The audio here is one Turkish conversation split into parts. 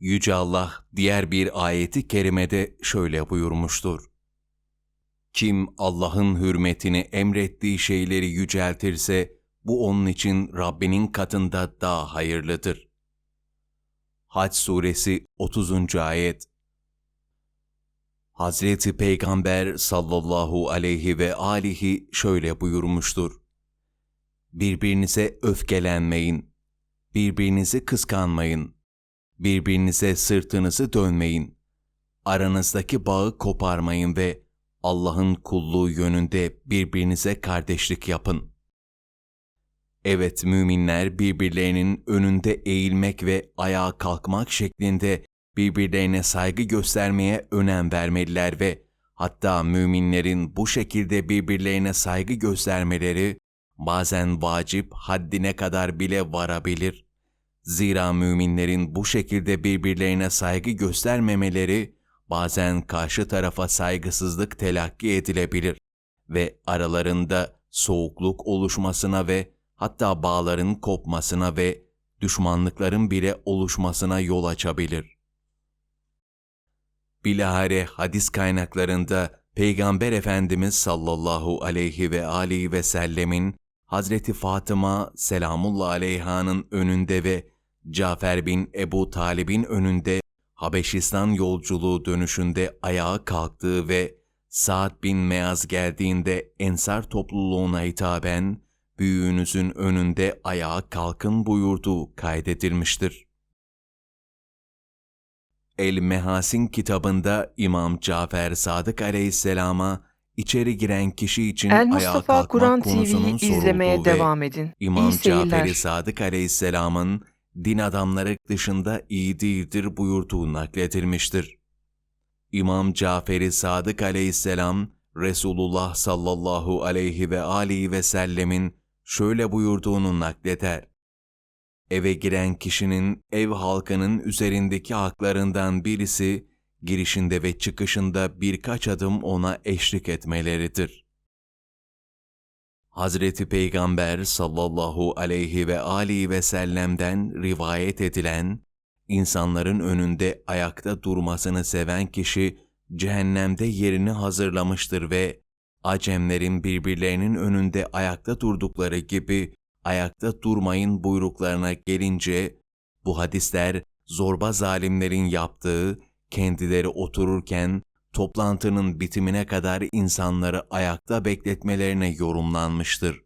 Yüce Allah diğer bir ayeti kerimede şöyle buyurmuştur. Kim Allah'ın hürmetini emrettiği şeyleri yüceltirse bu onun için Rabbinin katında daha hayırlıdır. Hac suresi 30. ayet Hazreti Peygamber sallallahu aleyhi ve alihi şöyle buyurmuştur. Birbirinize öfkelenmeyin, birbirinizi kıskanmayın, birbirinize sırtınızı dönmeyin, aranızdaki bağı koparmayın ve Allah'ın kulluğu yönünde birbirinize kardeşlik yapın. Evet müminler birbirlerinin önünde eğilmek ve ayağa kalkmak şeklinde birbirlerine saygı göstermeye önem vermeliler ve hatta müminlerin bu şekilde birbirlerine saygı göstermeleri bazen vacip haddine kadar bile varabilir. Zira müminlerin bu şekilde birbirlerine saygı göstermemeleri bazen karşı tarafa saygısızlık telakki edilebilir ve aralarında soğukluk oluşmasına ve hatta bağların kopmasına ve düşmanlıkların bile oluşmasına yol açabilir. Bilahare hadis kaynaklarında Peygamber Efendimiz sallallahu aleyhi ve aleyhi ve sellemin Hazreti Fatıma selamullah aleyhanın önünde ve Cafer bin Ebu Talib'in önünde Habeşistan yolculuğu dönüşünde ayağa kalktığı ve Sa'd bin Meaz geldiğinde Ensar topluluğuna hitaben büyüğünüzün önünde ayağa kalkın buyurduğu kaydedilmiştir. El Mehasin kitabında İmam Cafer Sadık Aleyhisselam'a içeri giren kişi için El ayağa Mustafa kalkmak Kur'an konusunun TV'yi izlemeye devam edin. İmam. Cafer-i Sadık Aleyhisselam'ın din adamları dışında iyi değildir buyurduğu nakledilmiştir. İmam Cafer-i Sadık Aleyhisselam, Resulullah sallallahu aleyhi ve aleyhi ve sellemin şöyle buyurduğunu nakleder. Eve giren kişinin ev halkının üzerindeki haklarından birisi, girişinde ve çıkışında birkaç adım ona eşlik etmeleridir. Hazreti Peygamber sallallahu aleyhi ve aleyhi ve sellem'den rivayet edilen, insanların önünde ayakta durmasını seven kişi, cehennemde yerini hazırlamıştır ve Acemlerin birbirlerinin önünde ayakta durdukları gibi ayakta durmayın buyruklarına gelince, bu hadisler zorba zalimlerin yaptığı, kendileri otururken toplantının bitimine kadar insanları ayakta bekletmelerine yorumlanmıştır.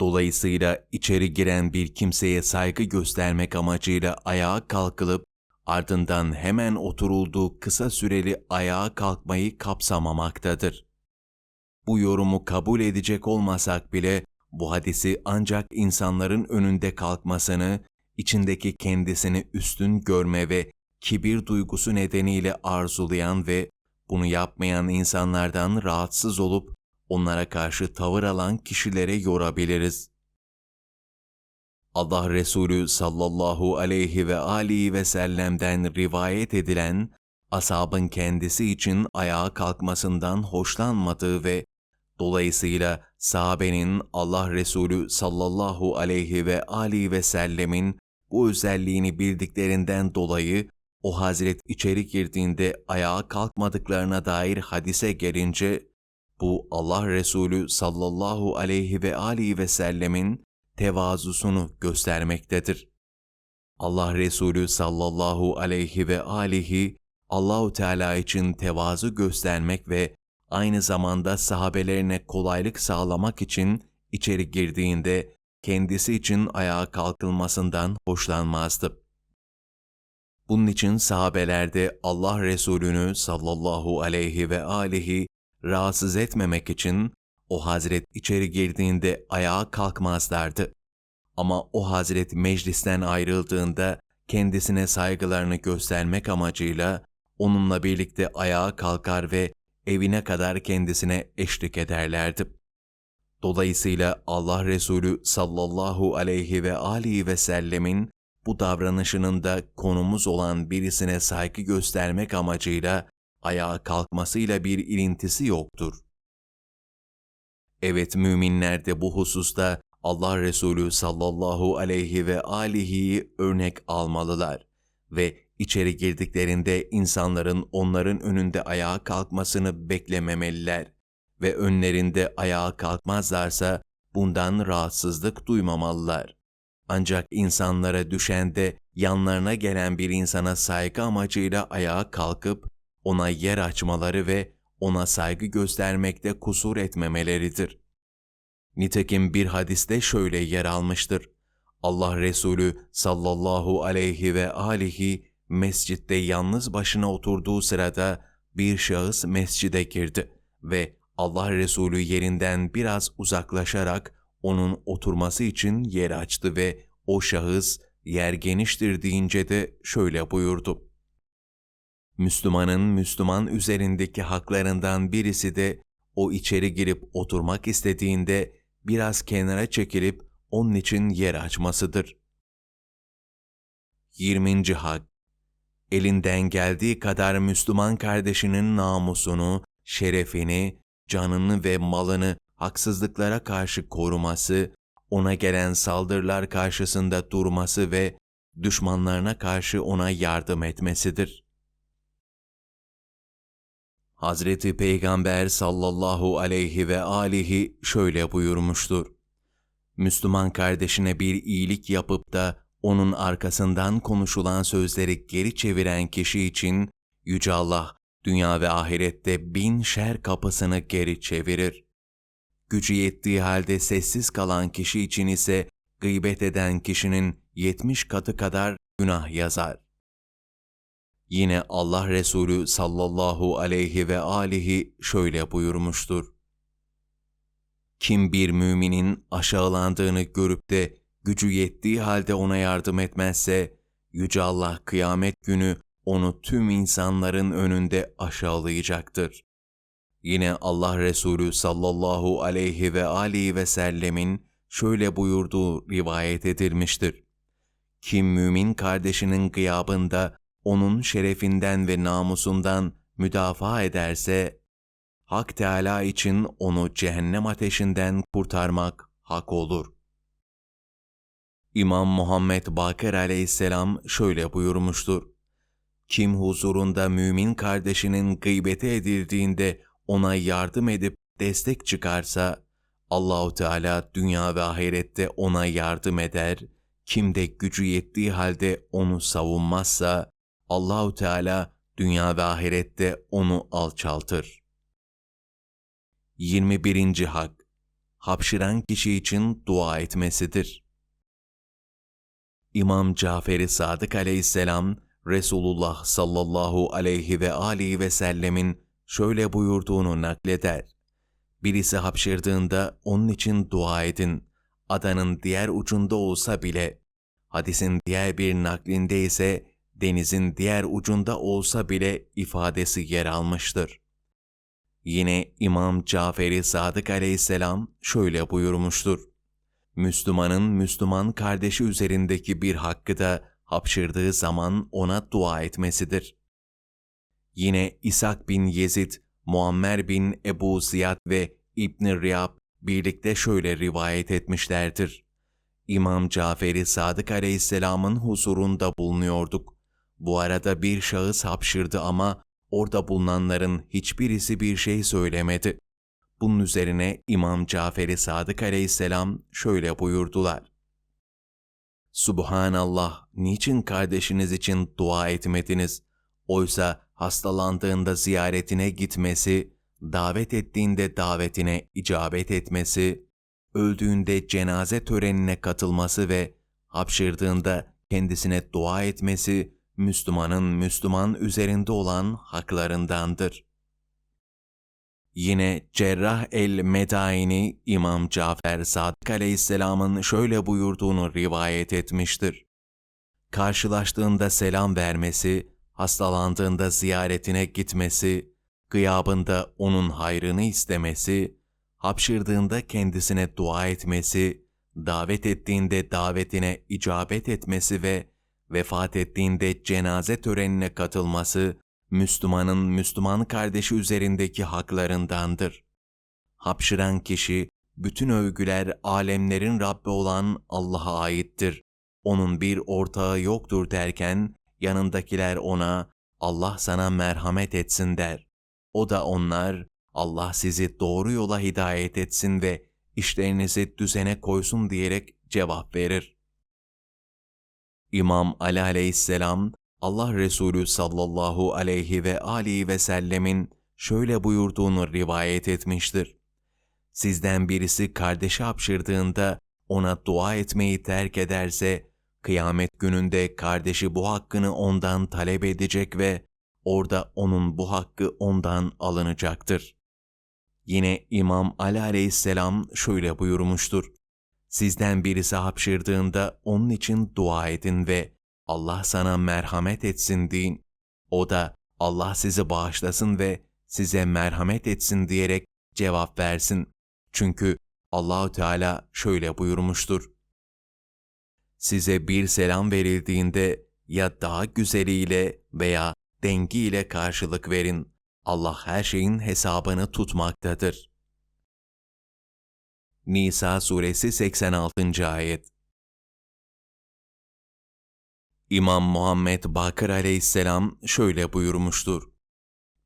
Dolayısıyla içeri giren bir kimseye saygı göstermek amacıyla ayağa kalkılıp ardından hemen oturulduğu kısa süreli ayağa kalkmayı kapsamamaktadır. Bu yorumu kabul edecek olmasak bile bu hadisi ancak insanların önünde kalkmasını, içindeki kendisini üstün görme ve kibir duygusu nedeniyle arzulayan ve bunu yapmayan insanlardan rahatsız olup onlara karşı tavır alan kişilere yorabiliriz. Allah Resulü sallallahu aleyhi ve alihi ve sellem'den rivayet edilen asabın kendisi için ayağa kalkmasından hoşlanmadığı ve dolayısıyla sahabenin Allah Resulü sallallahu aleyhi ve alihi ve sellemin bu özelliğini bildiklerinden dolayı o hazret içeri girdiğinde ayağa kalkmadıklarına dair hadise gelince bu Allah Resulü sallallahu aleyhi ve alihi ve sellemin tevazusunu göstermektedir. Allah Resulü sallallahu aleyhi ve alihi Allahu Teala için tevazu göstermek ve aynı zamanda sahabelerine kolaylık sağlamak için içeri girdiğinde kendisi için ayağa kalkılmasından hoşlanmazdı. Bunun için sahabelerde Allah Resulü'nü sallallahu aleyhi ve alihi rahatsız etmemek için o hazret içeri girdiğinde ayağa kalkmazlardı. Ama o hazret meclisten ayrıldığında kendisine saygılarını göstermek amacıyla onunla birlikte ayağa kalkar ve evine kadar kendisine eşlik ederlerdi. Dolayısıyla Allah Resulü sallallahu aleyhi ve alihi ve sellemin bu davranışının da konumuz olan birisine saygı göstermek amacıyla ayağa kalkmasıyla bir ilintisi yoktur. Evet müminler de bu hususta Allah Resulü sallallahu aleyhi ve alihi örnek almalılar ve içeri girdiklerinde insanların onların önünde ayağa kalkmasını beklememeliler ve önlerinde ayağa kalkmazlarsa bundan rahatsızlık duymamalılar. Ancak insanlara düşen de yanlarına gelen bir insana saygı amacıyla ayağa kalkıp ona yer açmaları ve ona saygı göstermekte kusur etmemeleridir. Nitekim bir hadiste şöyle yer almıştır. Allah Resulü sallallahu aleyhi ve alihi mescitte yalnız başına oturduğu sırada bir şahıs mescide girdi ve Allah Resulü yerinden biraz uzaklaşarak onun oturması için yer açtı ve o şahıs yer geniştir deyince de şöyle buyurdu. Müslümanın Müslüman üzerindeki haklarından birisi de o içeri girip oturmak istediğinde biraz kenara çekilip onun için yer açmasıdır. 20. Hak Elinden geldiği kadar Müslüman kardeşinin namusunu, şerefini, canını ve malını haksızlıklara karşı koruması, ona gelen saldırılar karşısında durması ve düşmanlarına karşı ona yardım etmesidir. Hazreti Peygamber sallallahu aleyhi ve alihi şöyle buyurmuştur. Müslüman kardeşine bir iyilik yapıp da onun arkasından konuşulan sözleri geri çeviren kişi için Yüce Allah dünya ve ahirette bin şer kapısını geri çevirir. Gücü yettiği halde sessiz kalan kişi için ise gıybet eden kişinin yetmiş katı kadar günah yazar. Yine Allah Resulü sallallahu aleyhi ve alihi şöyle buyurmuştur. Kim bir müminin aşağılandığını görüp de gücü yettiği halde ona yardım etmezse, Yüce Allah kıyamet günü onu tüm insanların önünde aşağılayacaktır. Yine Allah Resulü sallallahu aleyhi ve alihi ve sellemin şöyle buyurduğu rivayet edilmiştir. Kim mümin kardeşinin gıyabında onun şerefinden ve namusundan müdafaa ederse, Hak Teala için onu cehennem ateşinden kurtarmak hak olur. İmam Muhammed Bakır aleyhisselam şöyle buyurmuştur. Kim huzurunda mümin kardeşinin gıybeti edildiğinde ona yardım edip destek çıkarsa, Allahu Teala dünya ve ahirette ona yardım eder. Kim de gücü yettiği halde onu savunmazsa, Allahu Teala dünya ve ahirette onu alçaltır. 21. Hak Hapşıran kişi için dua etmesidir. İmam Cafer-i Sadık aleyhisselam, Resulullah sallallahu aleyhi ve alihi ve sellemin şöyle buyurduğunu nakleder. Birisi hapşırdığında onun için dua edin. Adanın diğer ucunda olsa bile, hadisin diğer bir naklinde ise denizin diğer ucunda olsa bile ifadesi yer almıştır. Yine İmam Caferi Sadık aleyhisselam şöyle buyurmuştur. Müslümanın Müslüman kardeşi üzerindeki bir hakkı da hapşırdığı zaman ona dua etmesidir. Yine İshak bin Yezid, Muammer bin Ebu Ziyad ve ibn Riyab birlikte şöyle rivayet etmişlerdir. İmam Caferi Sadık aleyhisselamın huzurunda bulunuyorduk. Bu arada bir şahıs hapşırdı ama orada bulunanların hiçbirisi bir şey söylemedi. Bunun üzerine İmam Caferi Sadık aleyhisselam şöyle buyurdular. Subhanallah, niçin kardeşiniz için dua etmediniz? Oysa hastalandığında ziyaretine gitmesi, davet ettiğinde davetine icabet etmesi, öldüğünde cenaze törenine katılması ve hapşırdığında kendisine dua etmesi, Müslümanın Müslüman üzerinde olan haklarındandır. Yine Cerrah el-Medaini İmam Cafer Sadık aleyhisselamın şöyle buyurduğunu rivayet etmiştir. Karşılaştığında selam vermesi, hastalandığında ziyaretine gitmesi, gıyabında onun hayrını istemesi, hapşırdığında kendisine dua etmesi, davet ettiğinde davetine icabet etmesi ve vefat ettiğinde cenaze törenine katılması, Müslümanın Müslüman kardeşi üzerindeki haklarındandır. Hapşıran kişi, bütün övgüler alemlerin Rabbi olan Allah'a aittir. Onun bir ortağı yoktur derken yanındakiler ona Allah sana merhamet etsin der. O da onlar Allah sizi doğru yola hidayet etsin ve işlerinizi düzene koysun diyerek cevap verir. İmam Ali aleyhisselam Allah Resulü sallallahu aleyhi ve alihi ve sellemin şöyle buyurduğunu rivayet etmiştir. Sizden birisi kardeşi hapşırdığında ona dua etmeyi terk ederse, kıyamet gününde kardeşi bu hakkını ondan talep edecek ve orada onun bu hakkı ondan alınacaktır. Yine İmam Ali aleyhisselam şöyle buyurmuştur. Sizden birisi hapşırdığında onun için dua edin ve Allah sana merhamet etsin deyin. O da Allah sizi bağışlasın ve size merhamet etsin diyerek cevap versin. Çünkü Allahü Teala şöyle buyurmuştur. Size bir selam verildiğinde ya daha güzeliyle veya dengiyle karşılık verin. Allah her şeyin hesabını tutmaktadır. Nisa suresi 86. ayet İmam Muhammed Bakır aleyhisselam şöyle buyurmuştur.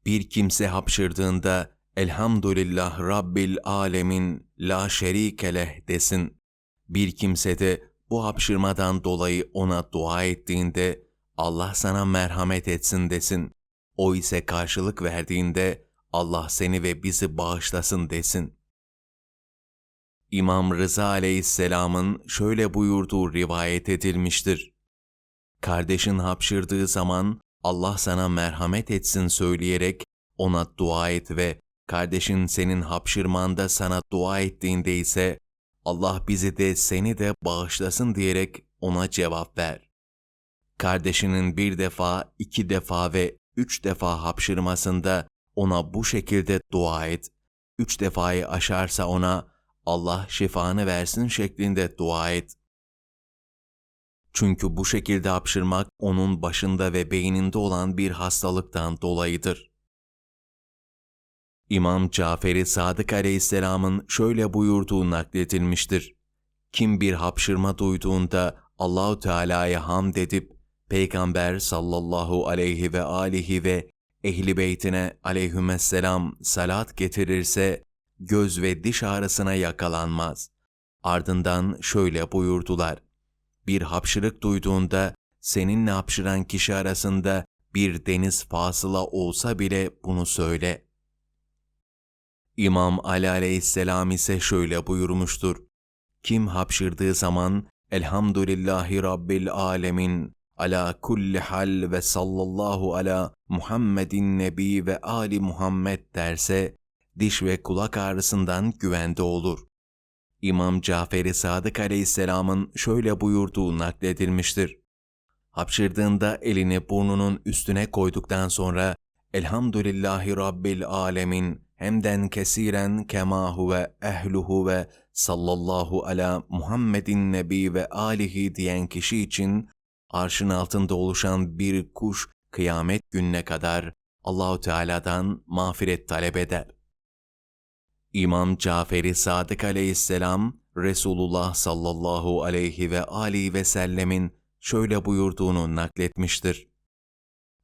Bir kimse hapşırdığında Elhamdülillah Rabbil Alemin la şerike leh desin. Bir kimse de bu hapşırmadan dolayı ona dua ettiğinde Allah sana merhamet etsin desin. O ise karşılık verdiğinde Allah seni ve bizi bağışlasın desin. İmam Rıza aleyhisselamın şöyle buyurduğu rivayet edilmiştir. Kardeşin hapşırdığı zaman Allah sana merhamet etsin söyleyerek ona dua et ve kardeşin senin hapşırmanda sana dua ettiğinde ise Allah bizi de seni de bağışlasın diyerek ona cevap ver. Kardeşinin bir defa, iki defa ve üç defa hapşırmasında ona bu şekilde dua et. Üç defayı aşarsa ona Allah şifanı versin şeklinde dua et. Çünkü bu şekilde hapşırmak onun başında ve beyninde olan bir hastalıktan dolayıdır. İmam Caferi Sadık Aleyhisselam'ın şöyle buyurduğu nakledilmiştir. Kim bir hapşırma duyduğunda Allahu Teala'ya hamd edip Peygamber sallallahu aleyhi ve alihi ve ehli beytine aleyhümesselam salat getirirse göz ve diş ağrısına yakalanmaz. Ardından şöyle buyurdular. Bir hapşırık duyduğunda seninle hapşıran kişi arasında bir deniz fasıla olsa bile bunu söyle. İmam Ali aleyhisselam ise şöyle buyurmuştur. Kim hapşırdığı zaman Elhamdülillahi Rabbil Alemin ala kulli hal ve sallallahu ala Muhammedin Nebi ve Ali Muhammed derse diş ve kulak ağrısından güvende olur. İmam Caferi Sadık Aleyhisselam'ın şöyle buyurduğu nakledilmiştir. Hapşırdığında elini burnunun üstüne koyduktan sonra Elhamdülillahi Rabbil Alemin hemden kesiren kema huve ehluhu ve sallallahu ala Muhammedin Nebi ve alihi diyen kişi için arşın altında oluşan bir kuş kıyamet gününe kadar Allahu Teala'dan mağfiret talep eder. İmam Caferi Sadık aleyhisselam Resulullah sallallahu aleyhi ve ali ve sellemin şöyle buyurduğunu nakletmiştir.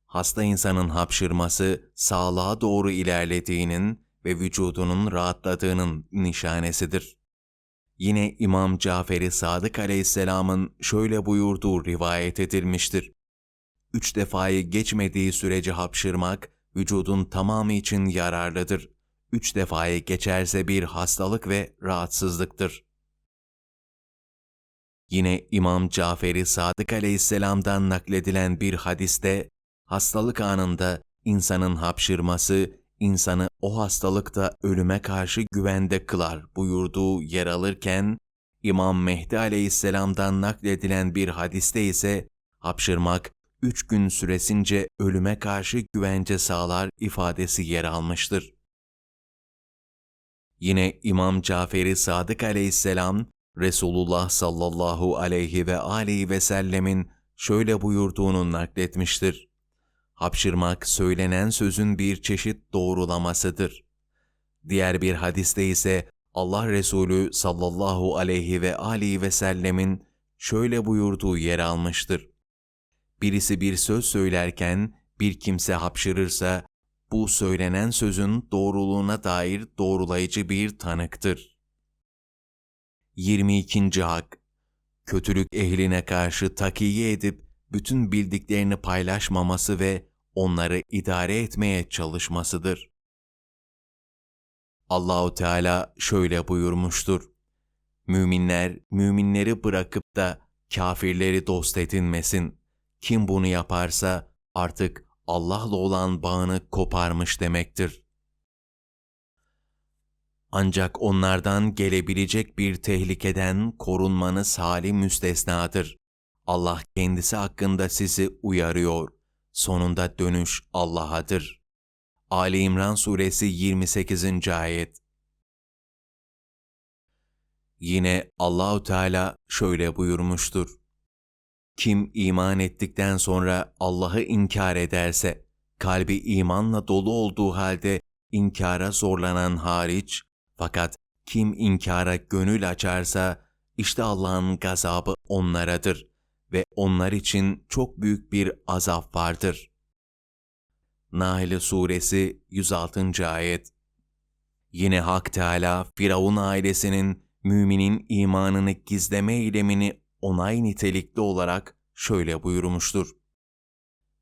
Hasta insanın hapşırması sağlığa doğru ilerlediğinin ve vücudunun rahatladığının nişanesidir. Yine İmam Caferi Sadık aleyhisselamın şöyle buyurduğu rivayet edilmiştir. Üç defayı geçmediği sürece hapşırmak, vücudun tamamı için yararlıdır. Üç defayı geçerse bir hastalık ve rahatsızlıktır. Yine İmam Caferi Sadık aleyhisselamdan nakledilen bir hadiste, hastalık anında insanın hapşırması, insanı o hastalıkta ölüme karşı güvende kılar buyurduğu yer alırken, İmam Mehdi aleyhisselamdan nakledilen bir hadiste ise hapşırmak üç gün süresince ölüme karşı güvence sağlar ifadesi yer almıştır. Yine İmam Caferi Sadık aleyhisselam, Resulullah sallallahu aleyhi ve aleyhi ve sellemin şöyle buyurduğunu nakletmiştir. Hapşırmak söylenen sözün bir çeşit doğrulamasıdır. Diğer bir hadiste ise Allah Resulü sallallahu aleyhi ve aleyhi ve sellemin şöyle buyurduğu yer almıştır. Birisi bir söz söylerken bir kimse hapşırırsa bu söylenen sözün doğruluğuna dair doğrulayıcı bir tanıktır. 22. Hak Kötülük ehline karşı takiye edip bütün bildiklerini paylaşmaması ve onları idare etmeye çalışmasıdır. Allahu Teala şöyle buyurmuştur. Müminler müminleri bırakıp da kafirleri dost edinmesin. Kim bunu yaparsa artık Allah'la olan bağını koparmış demektir. Ancak onlardan gelebilecek bir tehlikeden korunmanız hali müstesnadır. Allah kendisi hakkında sizi uyarıyor. Sonunda dönüş Allah'adır. Ali İmran Suresi 28. Ayet Yine Allahu Teala şöyle buyurmuştur. Kim iman ettikten sonra Allah'ı inkar ederse, kalbi imanla dolu olduğu halde inkara zorlanan hariç, fakat kim inkara gönül açarsa, işte Allah'ın gazabı onlaradır ve onlar için çok büyük bir azap vardır. Nahl Suresi 106. Ayet Yine Hak Teala, Firavun ailesinin müminin imanını gizleme eylemini onay nitelikli olarak şöyle buyurmuştur.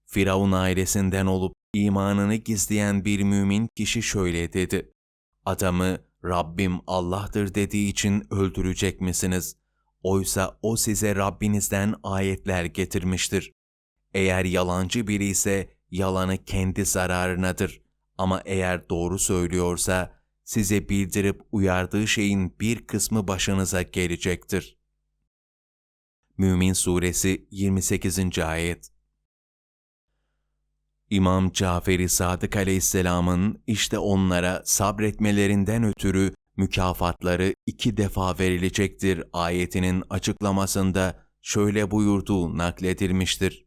Firavun ailesinden olup imanını gizleyen bir mümin kişi şöyle dedi. Adamı Rabbim Allah'tır dediği için öldürecek misiniz? Oysa o size Rabbinizden ayetler getirmiştir. Eğer yalancı biri ise yalanı kendi zararınadır. Ama eğer doğru söylüyorsa size bildirip uyardığı şeyin bir kısmı başınıza gelecektir. Mümin Suresi 28. Ayet İmam Caferi Sadık Aleyhisselam'ın işte onlara sabretmelerinden ötürü mükafatları iki defa verilecektir ayetinin açıklamasında şöyle buyurduğu nakledilmiştir.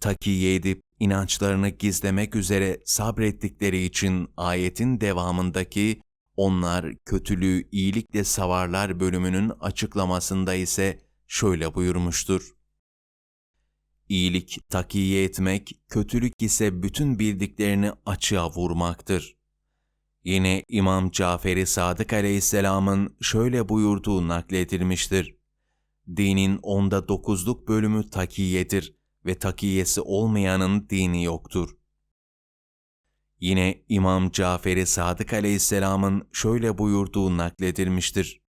Takiye edip inançlarını gizlemek üzere sabrettikleri için ayetin devamındaki onlar kötülüğü iyilikle savarlar bölümünün açıklamasında ise şöyle buyurmuştur. İyilik takiye etmek, kötülük ise bütün bildiklerini açığa vurmaktır. Yine İmam Caferi Sadık Aleyhisselam'ın şöyle buyurduğu nakledilmiştir. Dinin onda dokuzluk bölümü takiyedir ve takiyesi olmayanın dini yoktur. Yine İmam Caferi Sadık Aleyhisselam'ın şöyle buyurduğu nakledilmiştir.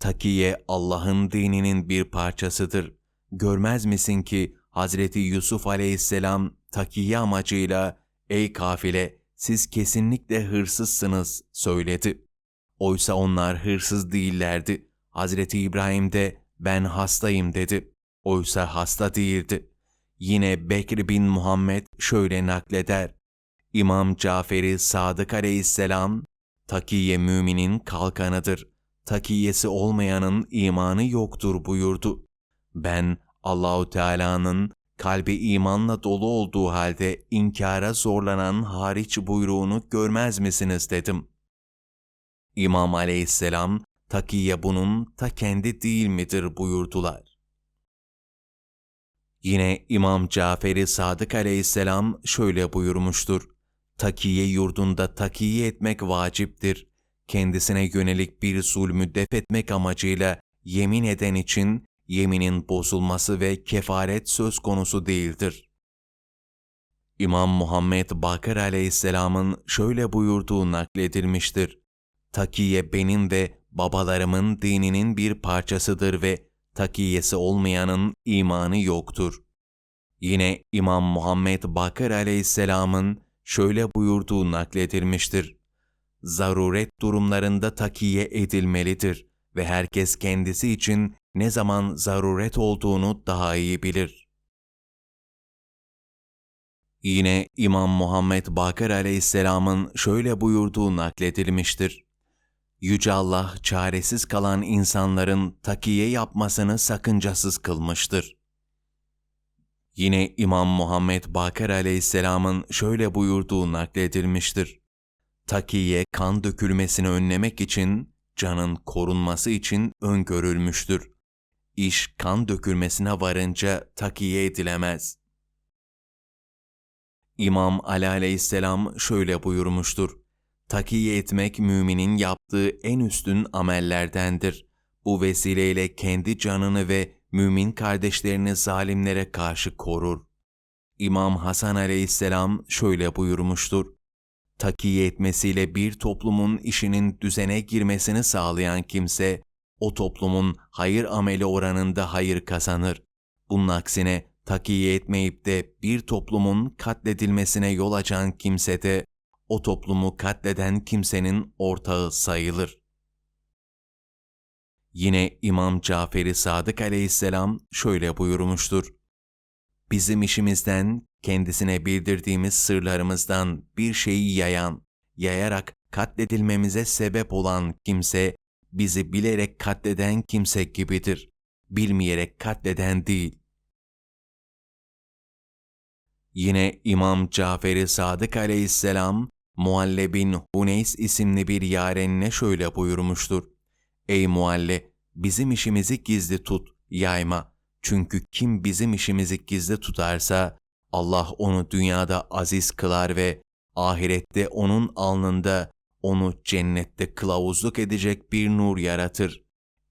Takiye Allah'ın dininin bir parçasıdır. Görmez misin ki Hazreti Yusuf aleyhisselam takiye amacıyla ''Ey kafile siz kesinlikle hırsızsınız'' söyledi. Oysa onlar hırsız değillerdi. Hazreti İbrahim de ''Ben hastayım'' dedi. Oysa hasta değildi. Yine Bekir bin Muhammed şöyle nakleder. İmam Caferi Sadık aleyhisselam, takiye müminin kalkanıdır. Takiyesi olmayanın imanı yoktur buyurdu. Ben Allahu Teala'nın kalbi imanla dolu olduğu halde inkara zorlanan hariç buyruğunu görmez misiniz dedim. İmam aleyhisselam takiye bunun ta kendi değil midir buyurdular. Yine İmam Caferi Sadık aleyhisselam şöyle buyurmuştur. Takiye yurdunda takiye etmek vaciptir. Kendisine yönelik bir zulmü def etmek amacıyla yemin eden için yeminin bozulması ve kefaret söz konusu değildir. İmam Muhammed Bakır aleyhisselamın şöyle buyurduğu nakledilmiştir. Takiye benim ve babalarımın dininin bir parçasıdır ve takiyesi olmayanın imanı yoktur. Yine İmam Muhammed Bakır aleyhisselamın şöyle buyurduğu nakledilmiştir. Zaruret durumlarında takiye edilmelidir ve herkes kendisi için ne zaman zaruret olduğunu daha iyi bilir. Yine İmam Muhammed Bakır aleyhisselamın şöyle buyurduğu nakledilmiştir. Yüce Allah çaresiz kalan insanların takiye yapmasını sakıncasız kılmıştır. Yine İmam Muhammed Bakır aleyhisselamın şöyle buyurduğu nakledilmiştir. Takiye kan dökülmesini önlemek için canın korunması için öngörülmüştür. İş kan dökülmesine varınca takiye edilemez. İmam Ali aleyhisselam şöyle buyurmuştur. Takiye etmek müminin yaptığı en üstün amellerdendir. Bu vesileyle kendi canını ve mümin kardeşlerini zalimlere karşı korur. İmam Hasan aleyhisselam şöyle buyurmuştur. Takiye etmesiyle bir toplumun işinin düzene girmesini sağlayan kimse, o toplumun hayır ameli oranında hayır kazanır. Bunun aksine takiye etmeyip de bir toplumun katledilmesine yol açan kimse de o toplumu katleden kimsenin ortağı sayılır. Yine İmam Caferi Sadık aleyhisselam şöyle buyurmuştur. Bizim işimizden, kendisine bildirdiğimiz sırlarımızdan bir şeyi yayan, yayarak katledilmemize sebep olan kimse, bizi bilerek katleden kimse gibidir. Bilmeyerek katleden değil. Yine İmam Caferi Sadık aleyhisselam, Mualle bin Huneys isimli bir yarenine şöyle buyurmuştur. Ey Mualle, bizim işimizi gizli tut, yayma. Çünkü kim bizim işimizi gizli tutarsa, Allah onu dünyada aziz kılar ve ahirette onun alnında onu cennette kılavuzluk edecek bir nur yaratır.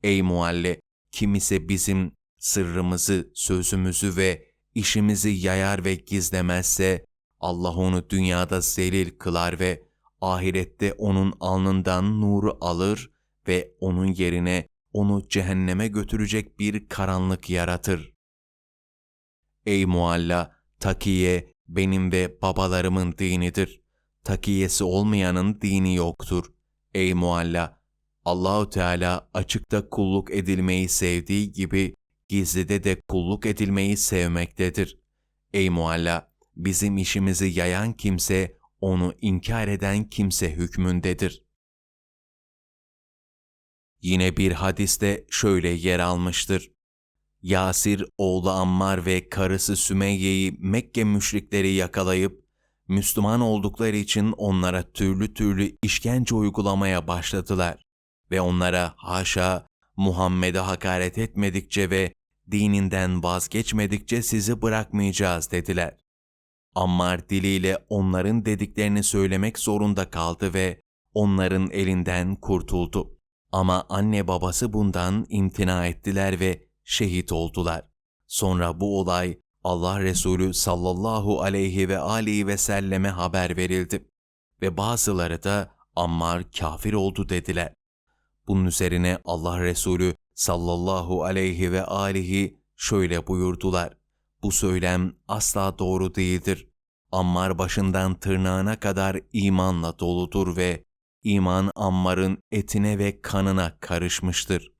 Ey Mualle, kim ise bizim sırrımızı, sözümüzü ve işimizi yayar ve gizlemezse, Allah onu dünyada zelil kılar ve ahirette onun alnından nuru alır ve onun yerine onu cehenneme götürecek bir karanlık yaratır. Ey mualla, takiye benim ve babalarımın dinidir. Takiyesi olmayanın dini yoktur. Ey mualla, Allahu Teala açıkta kulluk edilmeyi sevdiği gibi gizlide de kulluk edilmeyi sevmektedir. Ey mualla, bizim işimizi yayan kimse, onu inkar eden kimse hükmündedir. Yine bir hadiste şöyle yer almıştır. Yasir oğlu Ammar ve karısı Sümeyye'yi Mekke müşrikleri yakalayıp, Müslüman oldukları için onlara türlü türlü işkence uygulamaya başladılar ve onlara haşa Muhammed'e hakaret etmedikçe ve dininden vazgeçmedikçe sizi bırakmayacağız dediler. Ammar diliyle onların dediklerini söylemek zorunda kaldı ve onların elinden kurtuldu. Ama anne babası bundan imtina ettiler ve şehit oldular. Sonra bu olay Allah Resulü sallallahu aleyhi ve aleyhi ve selleme haber verildi. Ve bazıları da Ammar kafir oldu dediler. Bunun üzerine Allah Resulü sallallahu aleyhi ve alihi şöyle buyurdular. Bu söylem asla doğru değildir. Ammar başından tırnağına kadar imanla doludur ve iman Ammar'ın etine ve kanına karışmıştır.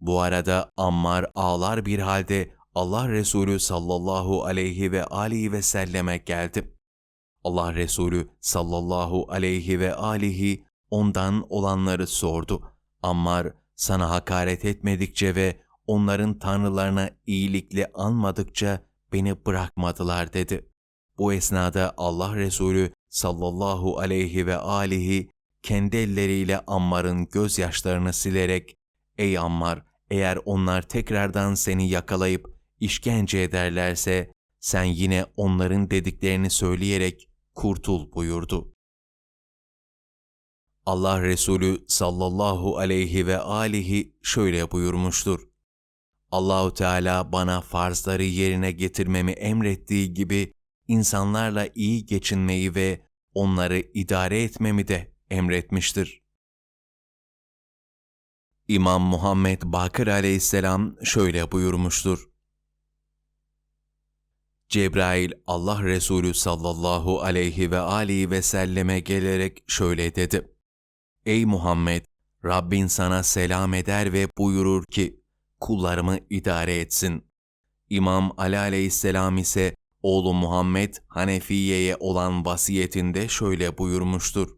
Bu arada Ammar ağlar bir halde Allah Resulü sallallahu aleyhi ve aleyhi ve selleme geldi. Allah Resulü sallallahu aleyhi ve alihi ondan olanları sordu. Ammar sana hakaret etmedikçe ve onların tanrılarına iyilikle anmadıkça beni bırakmadılar dedi. Bu esnada Allah Resulü sallallahu aleyhi ve alihi kendi elleriyle Ammar'ın gözyaşlarını silerek ''Ey Ammar, eğer onlar tekrardan seni yakalayıp işkence ederlerse sen yine onların dediklerini söyleyerek kurtul.'' buyurdu. Allah Resulü sallallahu aleyhi ve alihi şöyle buyurmuştur. Allahu Teala bana farzları yerine getirmemi emrettiği gibi insanlarla iyi geçinmeyi ve onları idare etmemi de emretmiştir. İmam Muhammed Bakır aleyhisselam şöyle buyurmuştur. Cebrail Allah Resulü sallallahu aleyhi ve aleyhi ve selleme gelerek şöyle dedi. Ey Muhammed! Rabbin sana selam eder ve buyurur ki, kullarımı idare etsin. İmam Ali aleyhisselam ise oğlu Muhammed Hanefiye'ye olan vasiyetinde şöyle buyurmuştur.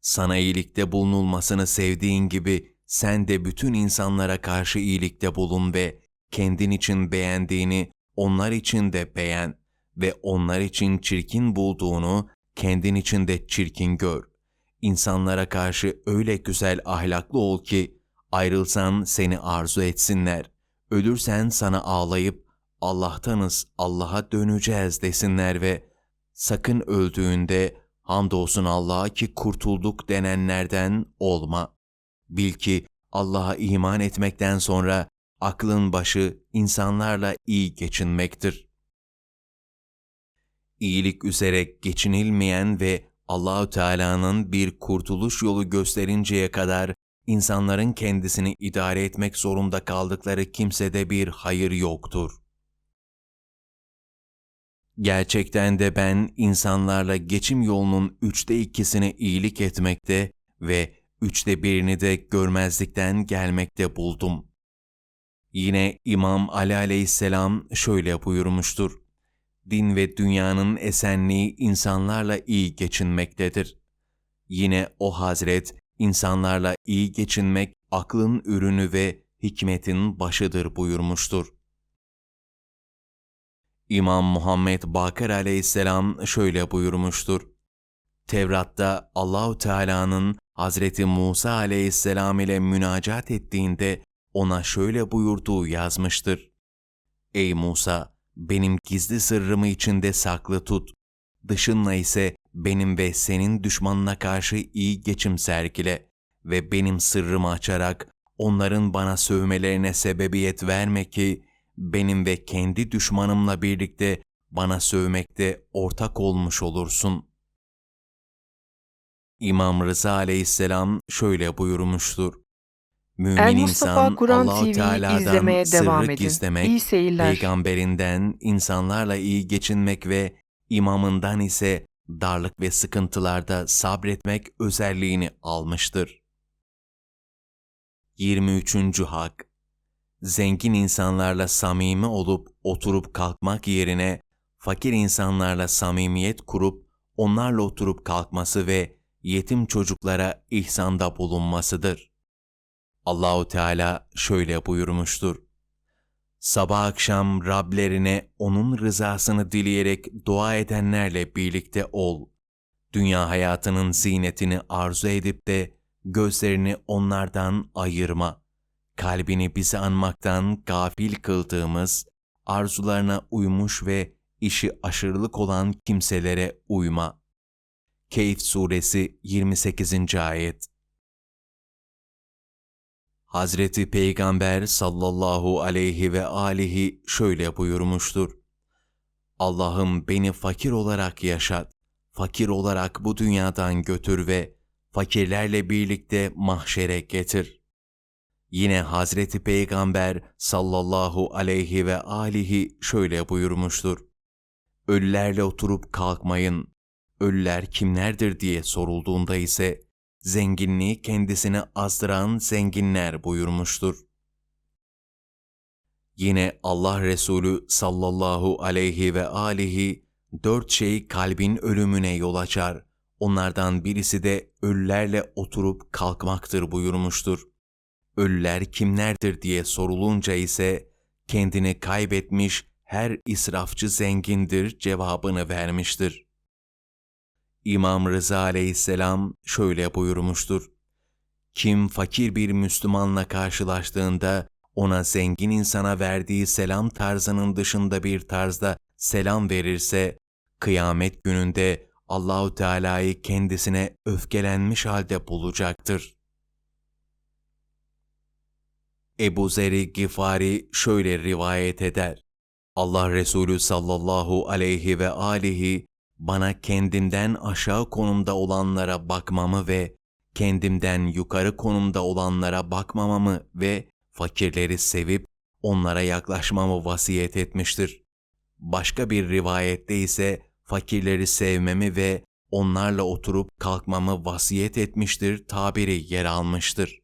Sana iyilikte bulunulmasını sevdiğin gibi sen de bütün insanlara karşı iyilikte bulun ve kendin için beğendiğini onlar için de beğen ve onlar için çirkin bulduğunu kendin için de çirkin gör. insanlara karşı öyle güzel ahlaklı ol ki ayrılsan seni arzu etsinler. Ölürsen sana ağlayıp Allah'tanız, Allah'a döneceğiz desinler ve sakın öldüğünde hamdolsun Allah'a ki kurtulduk denenlerden olma. Bil ki Allah'a iman etmekten sonra aklın başı insanlarla iyi geçinmektir. İyilik üzere geçinilmeyen ve Allahü Teala'nın bir kurtuluş yolu gösterinceye kadar insanların kendisini idare etmek zorunda kaldıkları kimsede bir hayır yoktur. Gerçekten de ben insanlarla geçim yolunun üçte ikisine iyilik etmekte ve üçte birini de görmezlikten gelmekte buldum. Yine İmam Ali aleyhisselam şöyle buyurmuştur. Din ve dünyanın esenliği insanlarla iyi geçinmektedir. Yine o hazret, insanlarla iyi geçinmek aklın ürünü ve hikmetin başıdır buyurmuştur. İmam Muhammed Bakır aleyhisselam şöyle buyurmuştur. Tevrat'ta Allahu Teala'nın Hazreti Musa aleyhisselam ile münacat ettiğinde ona şöyle buyurduğu yazmıştır. Ey Musa, benim gizli sırrımı içinde saklı tut. Dışınla ise benim ve senin düşmanına karşı iyi geçim sergile ve benim sırrımı açarak onların bana sövmelerine sebebiyet verme ki benim ve kendi düşmanımla birlikte bana sövmekte ortak olmuş olursun. İmam Rıza aleyhisselam şöyle buyurmuştur. Mümin El insan TV'yi Teala'dan izlemeye devam sırrı edin. gizlemek, İyi seyirler. peygamberinden insanlarla iyi geçinmek ve imamından ise darlık ve sıkıntılarda sabretmek özelliğini almıştır. 23. Hak Zengin insanlarla samimi olup oturup kalkmak yerine fakir insanlarla samimiyet kurup onlarla oturup kalkması ve yetim çocuklara ihsanda bulunmasıdır. Allahu Teala şöyle buyurmuştur. Sabah akşam Rablerine onun rızasını dileyerek dua edenlerle birlikte ol. Dünya hayatının zinetini arzu edip de gözlerini onlardan ayırma. Kalbini bizi anmaktan gafil kıldığımız, arzularına uymuş ve işi aşırılık olan kimselere uyma. Keyf Suresi 28. Ayet Hazreti Peygamber sallallahu aleyhi ve alihi şöyle buyurmuştur. Allah'ım beni fakir olarak yaşat, fakir olarak bu dünyadan götür ve fakirlerle birlikte mahşere getir. Yine Hazreti Peygamber sallallahu aleyhi ve alihi şöyle buyurmuştur. Ölülerle oturup kalkmayın. Ölüler kimlerdir diye sorulduğunda ise zenginliği kendisine azdıran zenginler buyurmuştur. Yine Allah Resulü sallallahu aleyhi ve alihi dört şey kalbin ölümüne yol açar. Onlardan birisi de ölülerle oturup kalkmaktır buyurmuştur. Ölüler kimlerdir diye sorulunca ise kendini kaybetmiş her israfçı zengindir cevabını vermiştir. İmam Rıza aleyhisselam şöyle buyurmuştur. Kim fakir bir Müslümanla karşılaştığında ona zengin insana verdiği selam tarzının dışında bir tarzda selam verirse, kıyamet gününde Allahu Teala'yı kendisine öfkelenmiş halde bulacaktır. Ebu Zer'i Gifari şöyle rivayet eder. Allah Resulü sallallahu aleyhi ve alihi bana kendimden aşağı konumda olanlara bakmamı ve kendimden yukarı konumda olanlara bakmamamı ve fakirleri sevip onlara yaklaşmamı vasiyet etmiştir. Başka bir rivayette ise fakirleri sevmemi ve onlarla oturup kalkmamı vasiyet etmiştir tabiri yer almıştır.